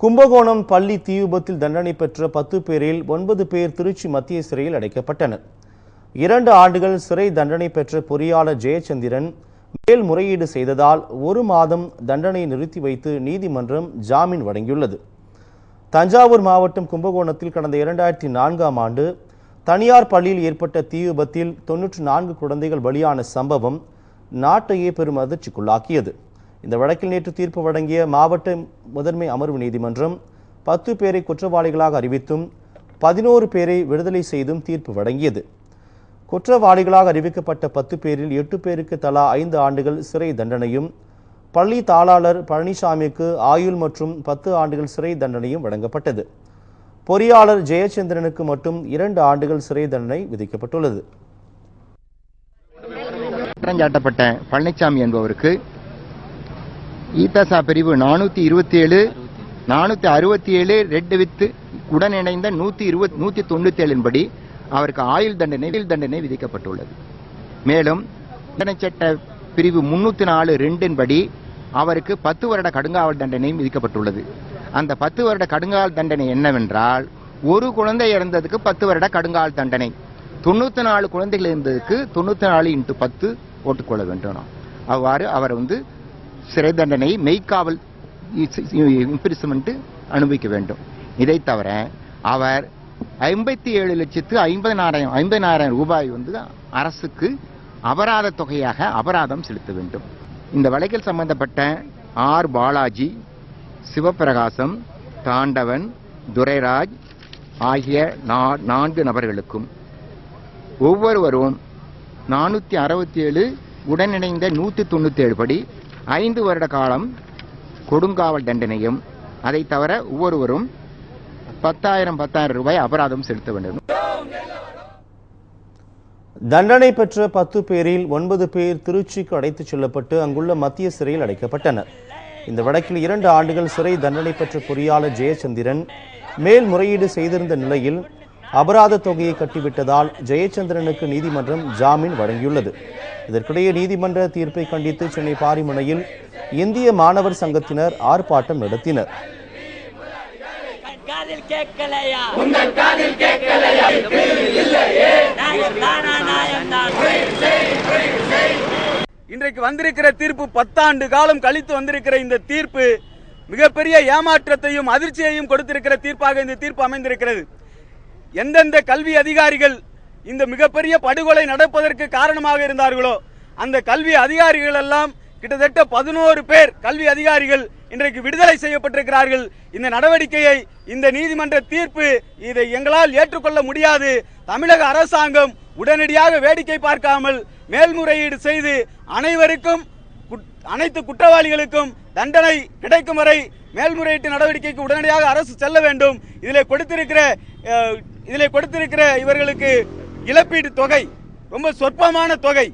கும்பகோணம் பள்ளி தீ விபத்தில் தண்டனை பெற்ற பத்து பேரில் ஒன்பது பேர் திருச்சி மத்திய சிறையில் அடைக்கப்பட்டனர். இரண்டு ஆண்டுகள் சிறை தண்டனை பெற்ற பொறியாளர் ஜெயச்சந்திரன் மேல்முறையீடு செய்ததால் ஒரு மாதம் தண்டனையை நிறுத்தி வைத்து நீதிமன்றம் ஜாமீன் வழங்கியுள்ளது. தஞ்சாவூர் மாவட்டம் கும்பகோணத்தில் கடந்த இரண்டாயிரத்தி நான்காம் ஆண்டு தனியார் பள்ளியில் ஏற்பட்ட தீ விபத்தில் தொன்னூற்றி நான்கு குழந்தைகள் பலியான சம்பவம் நாட்டையே பெரும் அதிர்ச்சிக்குள்ளாக்கியது. இந்த வழக்கில் நேற்று தீர்ப்பு வழங்கிய மாவட்ட முதன்மை அமர்வு நீதிமன்றம் பத்து பேரை குற்றவாளிகளாக அறிவித்தும் பதினோரு பேரை விடுதலை செய்தும் தீர்ப்பு வழங்கியது. குற்றவாளிகளாக அறிவிக்கப்பட்ட பத்து பேரில் எட்டு பேருக்கு தலா ஐந்து ஆண்டுகள் சிறை தண்டனையும் பள்ளி தாளாளர் பழனிசாமிக்கு ஆயுள் மற்றும் பத்து ஆண்டுகள் சிறை தண்டனையும் வழங்கப்பட்டது. பொறியாளர் ஜெயச்சந்திரனுக்கு மட்டும் இரண்டு ஆண்டுகள் சிறை தண்டனை விதிக்கப்பட்டுள்ளது. குற்றஞ்சாட்டப்பட்ட பழனிசாமி என்பவருக்கு ஈதசா பிரிவு நானூற்றி இருபத்தி ஏழு நானூற்றி அறுபத்தி ஏழு ரெட் வித்து உடன் இணைந்த நூற்றி இருபத் நூற்றி தொண்ணூற்றி ஏழின்படி அவருக்கு ஆயுள் தண்டனை தண்டனை விதிக்கப்பட்டுள்ளது. மேலும் தண்டனை சட்ட பிரிவு முன்னூற்றி நாலு ரெண்டின்படி அவருக்கு பத்து வருட கடுங்காவல் தண்டனையும் விதிக்கப்பட்டுள்ளது. அந்த பத்து வருட கடுங்காவல் தண்டனை என்னவென்றால் ஒரு குழந்தை இறந்ததுக்கு பத்து வருட கடுங்காவல் தண்டனை. தொண்ணூற்றி நாலு குழந்தைகள் இருந்ததுக்கு தொண்ணூற்றி நாலு இன்ட்டு பத்து போட்டுக்கொள்ள வேண்டும். அவ்வாறு அவர் வந்து சிறை தண்டனை மெய்க்காவல் இம்ப்ரிசமெண்ட் அனுபவிக்க வேண்டும். இதை தவிர அவர் ஐம்பத்தி ஏழு லட்சத்து ஐம்பதனாயிரம் ஐம்பதனாயிரம் ரூபாய் வந்து அரசுக்கு அபராத தொகையாக அபராதம் செலுத்த வேண்டும். இந்த வழக்கில் சம்பந்தப்பட்ட ஆர். பாலாஜி சிவபிரகாசம் தாண்டவன் துரைராஜ் ஆகிய நா- நான்கு நபர்களுக்கும் ஒவ்வொருவரும் நானூற்றி அறுபத்தி ஏழு உடனிணைந்த நூற்றி தொண்ணூற்றி ஏழு படி ஐந்து வருட காலம் கொடுங்காவல் தண்டனையும் அதை தவிர ஒவ்வொருவரும் பத்தாயிரம் பத்தாயிரம் ரூபாய் அபராதம் செலுத்த வேண்டும். தண்டனை பெற்ற பத்து பேரில் ஒன்பது பேர் திருச்சிக்கு அடைத்துச் செல்லப்பட்டு அங்குள்ள மத்திய சிறையில் அடைக்கப்பட்டனர். இந்த வழக்கில் இரண்டு ஆண்டுகள் சிறை தண்டனை பெற்ற பொறியாளர் ஜெயச்சந்திரன் மேல்முறையீடு செய்திருந்த நிலையில் அபராத தொகையை கட்டிவிட்டதால் ஜெயச்சந்திரனுக்கு நீதிமன்றம் ஜாமீன் வழங்கியுள்ளது. இதற்கிடையே நீதிமன்ற தீர்ப்பை கண்டித்து சென்னை பாரிமுனையில் இந்திய மாணவர் சங்கத்தினர் ஆர்ப்பாட்டம் நடத்தினர். காதில் கேட்கலையா? உங்கள் காதில் கேட்கலையா? நாயம் தானா நாயம் தான். இன்றைக்கு வந்திருக்கிற தீர்ப்பு பத்தாண்டு காலம் கழித்து வந்திருக்கிற இந்த தீர்ப்பு மிகப்பெரிய ஏமாற்றத்தையும் அதிர்ச்சியையும் கொடுத்திருக்கிற தீர்ப்பாக இந்த தீர்ப்பு அமைந்திருக்கிறது. எந்தெந்த கல்வி அதிகாரிகள் இந்த மிகப்பெரிய படுகொலை நடப்பதற்கு காரணமாக இருந்தார்களோ அந்த கல்வி அதிகாரிகள் எல்லாம் கிட்டத்தட்ட பதினோரு பேர் கல்வி அதிகாரிகள் இன்றைக்கு விடுதலை செய்யப்பட்டிருக்கிறார்கள். இந்த நடவடிக்கையை இந்த நீதிமன்ற தீர்ப்பு இதை எங்களால் ஏற்றுக்கொள்ள முடியாது. தமிழக அரசாங்கம் உடனடியாக வேடிக்கை பார்க்காமல் மேல்முறையீடு செய்து அனைவருக்கும் குட்- அனைத்து குற்றவாளிகளுக்கும் தண்டனை கிடைக்கும் வரை மேல்முறையீட்டு நடவடிக்கைக்கு உடனடியாக அரசு செல்ல வேண்டும். இதில் கொடுத்திருக்கிற இதில் கொடுத்திருக்கிற இவர்களுக்கு இழப்பீடு தொகை ரொம்ப சொற்பமான தொகை.